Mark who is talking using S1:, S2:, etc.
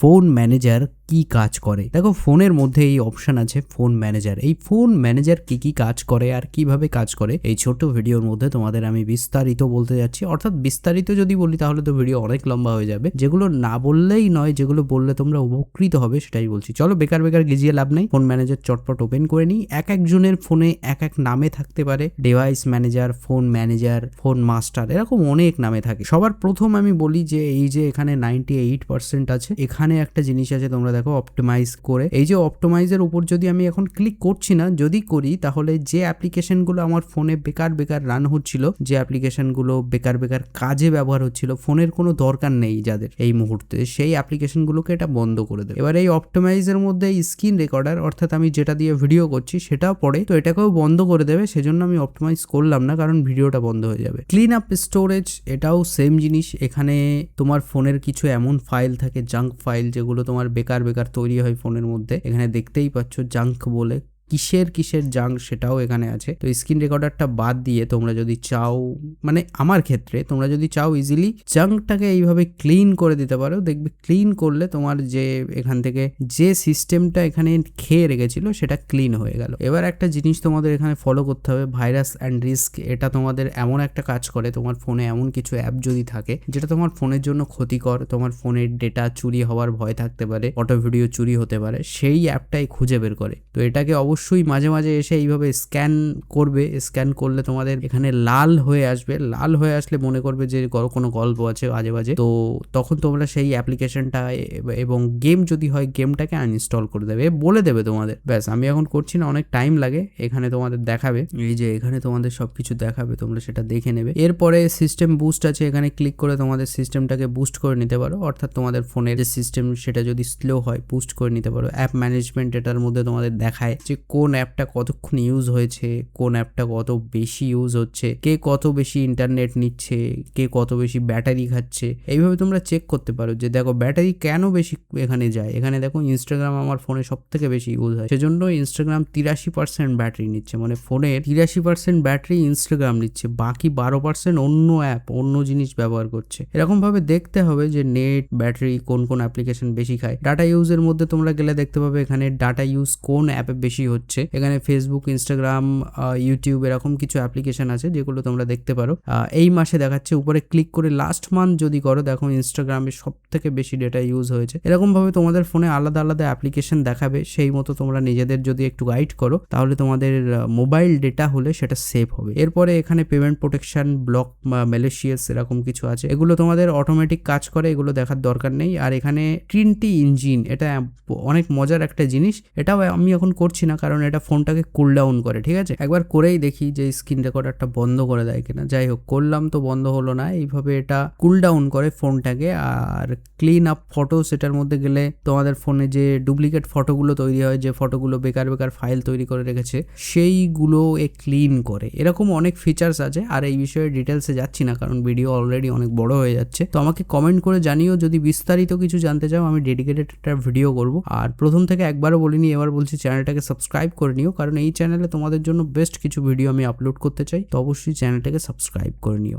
S1: Phone manager কি কাজ করে? দেখো, ফোনের মধ্যে এই অপশন আছে ফোন ম্যানেজার এই ফোন ম্যানেজার কি কি কাজ করে আর কীভাবে কাজ করে? এই ছোট্ট ভিডিওর মধ্যে তোমাদের আমি বিস্তারিত বলতে যাচ্ছি। অর্থাৎ বিস্তারিত যদি বলি, তাহলে তো ভিডিও অনেক লম্বা হয়ে যাবে। যেগুলো না বললেই নয়, যেগুলো বললে তোমরা উপকৃত হবে, সেটাই বলছি। চলো, বেকার বেকার গিজিয়ে লাভ নেই। ফোন ম্যানেজার চটপট ওপেন করে নিই। এক একজনের ফোনে এক এক নামে থাকতে পারে। Device manager phone manager phone master এরকম অনেক নামে থাকে। সবার প্রথম আমি বলি যে, এই যে এখানে নাইনটি এইট পার্সেন্ট আছে, এখানে একটা জিনিস আছে, তোমরা দেখো অপটিমাইজ করে। এই যে অপটোমাইজের উপর যদি আমি এখন ক্লিক করছি না, যদি করি, তাহলে যে অ্যাপ্লিকেশনগুলো আমার ফোনে বেকার বেকার রান হচ্ছিল, যে অ্যাপ্লিকেশনগুলো বেকার বেকার কাজে ব্যবহার হচ্ছিল ফোনের কোনো দরকার নেই যাদের এই মুহূর্তে, সেই অ্যাপ্লিকেশনগুলোকে এটা বন্ধ করে দেবে। এবার এই অপটোমাইজের মধ্যে স্ক্রিন রেকর্ডার অর্থাৎ আমি যেটা দিয়ে ভিডিও করছি, সেটাও পড়ে। তো এটাকেও বন্ধ করে দেবে, সেজন্য আমি অপটোমাইজ করলাম না, কারণ ভিডিওটা বন্ধ হয়ে যাবে। ক্লিন আপ স্টোরেজ এটাও সেম জিনিস। এখানে তোমার ফোনের কিছু এমন ফাইল থাকে জাঙ্ক ফাইল যেগুলো তোমার বেকার বেকার তৈরি হয় ফোনের মধ্যে। এখানে দেখতেই পাচ্ছ জাঙ্ক বলে কিসের কিসের জাঙ্ক সেটাও এখানে আছে। তো স্ক্রিন রেকর্ডারটা বাদ দিয়ে তোমরা যদি চাও মানে আমার ক্ষেত্রে তোমরা যদি চাও ইজিলি জাঙ্কটাকে এইভাবে ক্লিন করে দিতে পারো, দেখবে ক্লিন করলে তোমার যে এখান থেকে যে সিস্টেমটা এখানে খেয়ে রেখেছিল সেটা ক্লিন হয়ে গেল। এবার একটা জিনিস তোমাদের এখানে ফলো করতে হবে ভাইরাস অ্যান্ড রিস্ক এটা তোমাদের এমন একটা কাজ করে, তোমার ফোনে এমন কিছু অ্যাপ যদি থাকে, যেটা তোমার ফোনের জন্য ক্ষতিকর, তোমার ফোনের ডেটা চুরি হওয়ার ভয় থাকতে পারে অটো ভিডিও চুরি হতে পারে, সেই অ্যাপটাই খুঁজে বের করে। তো এটাকে অবশ্যই মাঝে মাঝে এসে এইভাবে স্ক্যান করবে। স্ক্যান করলে তোমাদের এখানে লাল হয়ে আসবে। লাল হয়ে আসলে মনে করবে যে কোনো গল্প আছে বাজে বাজে। তো তখন তোমরা সেই অ্যাপ্লিকেশনটা এবং গেম যদি হয়, গেমটাকে আনইনস্টল করে দেবে। বলে দেবে তোমাদের। ব্যাস, আমি এখন করছি না, অনেক টাইম লাগে। এখানে তোমাদের দেখাবে। এই যে এখানে তোমাদের সব কিছু দেখাবে, তোমরা সেটা দেখে নেবে। এরপরে সিস্টেম বুস্ট আছে, এখানে ক্লিক করে তোমাদের সিস্টেমটাকে বুস্ট করে নিতে পারো। অর্থাৎ তোমাদের ফোনের যে সিস্টেম সেটা যদি স্লো হয় বুস্ট করে নিতে পারো। অ্যাপ ম্যানেজমেন্ট এটার মধ্যে তোমাদের দেখায় যে কোন অ্যাপটা কতক্ষণ ইউজ হয়েছে, কোন অ্যাপটা কত বেশি ইউজ হচ্ছে, কে কত বেশি ইন্টারনেট নিচ্ছে, কে কত বেশি ব্যাটারি খাচ্ছে, এইভাবে তোমরা চেক করতে পারো যে দেখো ব্যাটারি কেন বেশি এখানে যায়? এখানে দেখো ইনস্টাগ্রাম আমার ফোনে সব থেকে বেশি ইউজ হয়। সেজন্য ইনস্টাগ্রাম তিরাশি পার্সেন্ট ব্যাটারি নিচ্ছে। মানে ফোনের তিরাশি পার্সেন্ট ব্যাটারি ইনস্টাগ্রাম নিচ্ছে। বাকি বারো পার্সেন্ট অন্য অ্যাপ অন্য জিনিস ব্যবহার করছে। এরকমভাবে দেখতে হবে যে নেট ব্যাটারি কোন কোন অ্যাপ্লিকেশন বেশি খায়। ডাটা ইউজের মধ্যে তোমরা গেলে দেখতে পাবে এখানে ডাটা ইউজ কোন অ্যাপে বেশি হচ্ছে। এখানে ফেসবুক ইনস্টাগ্রাম ইউটিউব এরকম কিছু অ্যাপ্লিকেশন আছে যেগুলো তোমরা দেখতে পারো। এই মাসে দেখাচ্ছে উপরে ক্লিক করে লাস্ট মান্থ যদি করো, দেখো ইনস্টাগ্রামে সব থেকে বেশি ডেটা ইউজ হয়েছে। এরকমভাবে তোমাদের ফোনে আলাদা আলাদা অ্যাপ্লিকেশন দেখাবে, সেই মতো তোমরা নিজেদের যদি একটু গাইড করো, তাহলে তোমাদের মোবাইল ডেটা হলে সেটা সেভ হবে। এরপরে এখানে পেমেন্ট প্রোটেকশন ব্লক ম্যালেশিয়াস এরকম কিছু আছে। এগুলো তোমাদের অটোমেটিক কাজ করে, এগুলো দেখার দরকার নেই। আর এখানে ট্রিনটি ইঞ্জিন এটা অনেক মজার একটা জিনিস। এটাও আমি এখন করছি না, কারণ এটা ফোনটাকে কুল ডাউন করে, ঠিক আছে? একবার করেই দেখি যে স্ক্রিন রেকর্ডারটা বন্ধ করে দেয় কিনা। যাই হোক, করলাম তো বন্ধ হলো না। এইভাবে এটা কুল ডাউন করে ফোনটাকে। আর ক্লিন আপ ফটো সেটার মধ্যে গেলে তোমাদের ফোনে যে ডুপ্লিকেট ফটোগুলো তৈরি হয়, যে ফটোগুলো বেকার বেকার ফাইল তৈরি করে রেখেছে সেইগুলো এ ক্লিন করে। এরকম অনেক ফিচার্স আছে, আর এই বিষয়ে ডিটেলসে যাচ্ছি না, কারণ ভিডিও অলরেডি অনেক বড় হয়ে যাচ্ছে। তো আমাকে কমেন্ট করে জানিও, যদি বিস্তারিত কিছু জানতে চাও, আমি ডেডিকেটেড একটা ভিডিও করব। আর প্রথম থেকে একবারও বলিনি, এবার বলছি চ্যানেলটাকে সাবস্ক্রাইব করে নিও, কারণ এই চ্যানেলে তোমাদের জন্য বেস্ট কিছু ভিডিও আমি আপলোড করতে চাই, তো অবশ্যই চ্যানেলটাকে সাবস্ক্রাইব করে নিও।